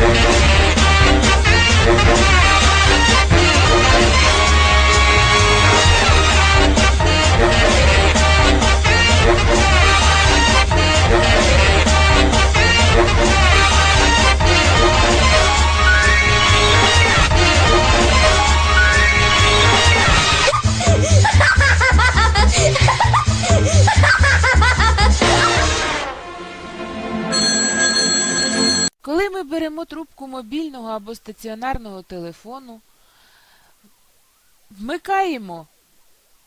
Thank you. Коли ми беремо трубку мобільного або стаціонарного телефону, вмикаємо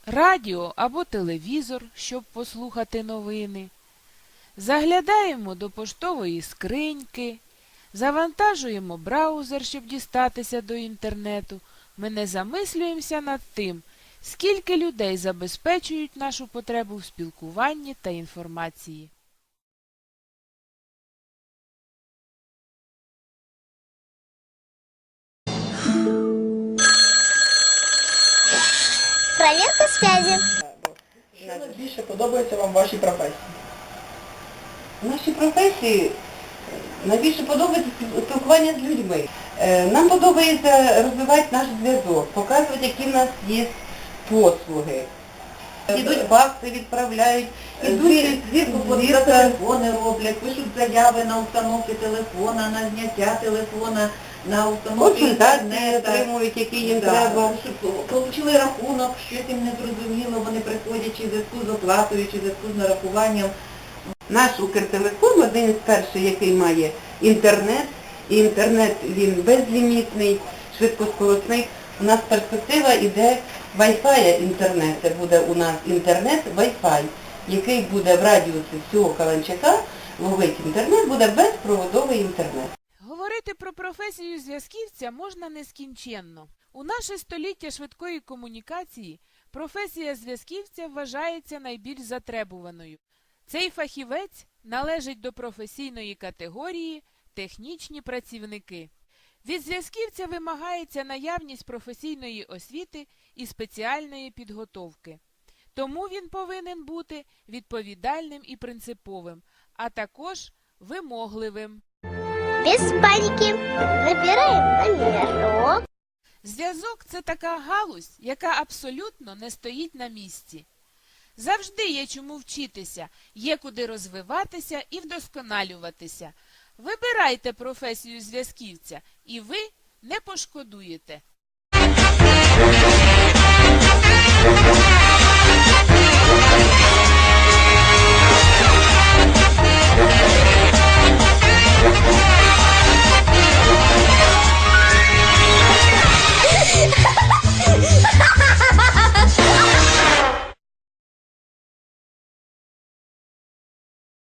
радіо або телевізор, щоб послухати новини, заглядаємо до поштової скриньки, завантажуємо браузер, щоб дістатися до інтернету, ми не замислюємося над тим, скільки людей забезпечують нашу потребу в спілкуванні та інформації. Проверка связи. Що найбільше подобається вам в вашій професії? Наші професії е, найбільше подобається спіл- спілкування з людьми. Е, Нам подобається розвивати наш зв'язок, показувати, які в нас є послуги. Ідуть факси, відправляють, ідуть звірку по телефони роблять, пишуть заяви на установки телефона, на зняття телефона, на установки Консультації отримують, які їм Да, треба. Получили рахунок, щось їм не зрозуміло, вони приходять чи в зв'язку з оплатою, чи в зв'язку з нарахуванням. Наш Укртелеком один із перших, який має інтернет, і інтернет він безлімітний, швидкоскоросний. У нас перспектива іде Wi-Fi інтернет. Це буде у нас інтернет Wi-Fi, який буде в радіусі всього Каланчака, ловить інтернет, буде безпроводовий інтернет. Говорити про професію зв'язківця можна нескінченно. У наше століття швидкої комунікації професія зв'язківця вважається найбільш затребуваною. Цей фахівець належить до професійної категорії технічні працівники. Від зв'язківця вимагається наявність професійної освіти і спеціальної підготовки. Тому він повинен бути відповідальним і принциповим, а також вимогливим. Без паніки. Набираємо номерок. Зв'язок це така галузь, яка абсолютно не стоїть на місці. Завжди є чому вчитися, є куди розвиватися і вдосконалюватися. Вибирайте професію зв'язківця, і ви не пошкодуєте.